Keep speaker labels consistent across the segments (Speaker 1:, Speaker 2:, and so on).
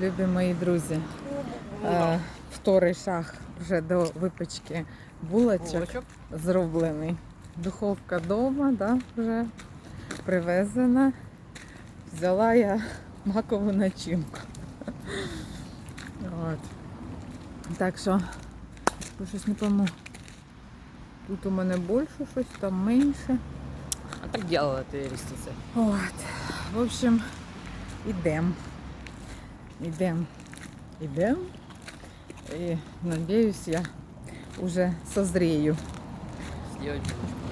Speaker 1: Любі мої друзі, е, вторий шаг вже до випечки булочок
Speaker 2: Булочок.
Speaker 1: зроблений. Духовка вдома, да, вже привезена. Взяла я макову начинку. От. Так що, щось не пойму. Тут у мене більше щось, там менше.
Speaker 2: А так делала ты ресницы.
Speaker 1: От. В общем, ідем. Ідем. Ідем. І надіюсь, я вже созрію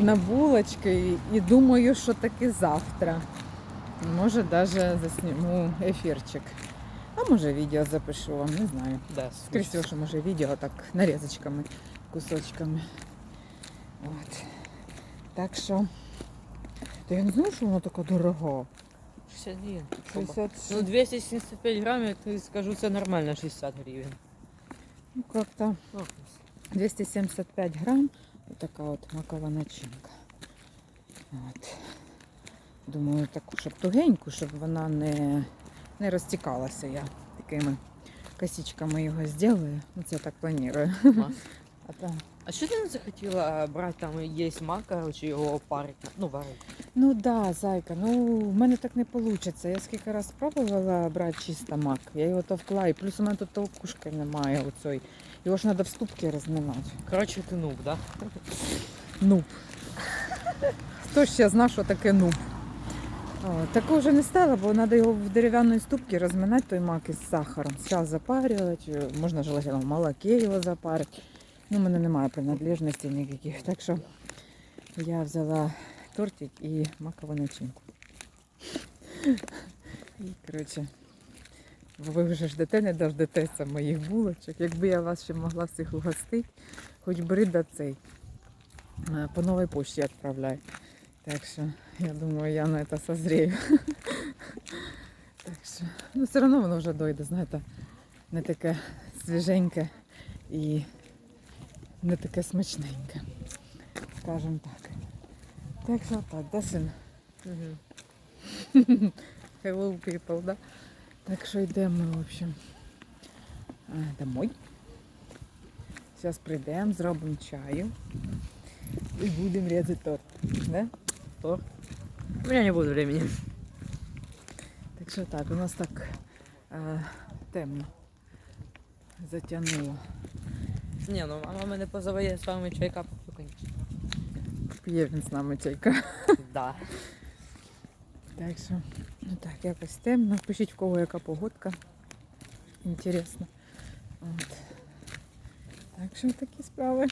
Speaker 1: на булочки і, думаю, що таки завтра. Може, навіть засніму ефірчик. А може відео запишу вам, не знаю.
Speaker 2: Да,
Speaker 1: Скоріше всього, що може відео так нарізочками, кусочками. От. Так що. Та я не знаю, що воно таке дорого.
Speaker 2: 61.
Speaker 1: 60.
Speaker 2: Ну 275 грамм, я тобі скажу, це нормально 60 гривень.
Speaker 1: Ну, как-то 275 грам. Вот такая вот макова начинка. От. Думаю, таку, щоб тугеньку, щоб вона не, не розтікалася. Я такими косичками його зроблю. Ну, це так планую. А там
Speaker 2: А що ти не захотіла брати там є мак, короче, його парити? Ну, варити.
Speaker 1: Ну да, зайка, ну в мене так не вийде. Я скільки раз спробувала брати чисто мак. Я його товкла, і плюс у мене тут толкушки немає оцей. Його ж треба в ступки розминати.
Speaker 2: Коротше, ти нуб, да?
Speaker 1: Нуб. Хто ще знав, що таке нуб? О, такого вже не стало, бо треба його в дерев'яній ступці розминати той мак із сахаром. Зараз запарювати, можна желательно в молоке його запарити. Ну, у мене немає принадлежностей ніяких. Так що я взяла тортик і макову начинку. І, коротше, ви вже ждете, не дождетеся моїх булочок. Якби я вас ще могла всіх угостити, хоч бери до цей. Е, По новій почті відправляй. Так що я думаю, я на це созрію. Так що, ну все одно воно вже дойде, знаєте, не таке свіженьке і не таке смачненьке. Скажем так. Так що так, да, син?
Speaker 2: Угу.
Speaker 1: Hello people, да? Так що йдемо, в общем, домой. Зараз прийдемо, зробимо чаю і будемо різати торт. Да?
Speaker 2: Торт. У мене не буде времени.
Speaker 1: Так що так, у нас так е, темно. Затягнуло.
Speaker 2: Ні, ну мама мене позове, я з вами чайка поп'ю.
Speaker 1: П'є він з нами чайка.
Speaker 2: Да.
Speaker 1: Так що, ну так, якось темно. Пишіть в кого яка погодка. Інтересно. От. Так що такі справи.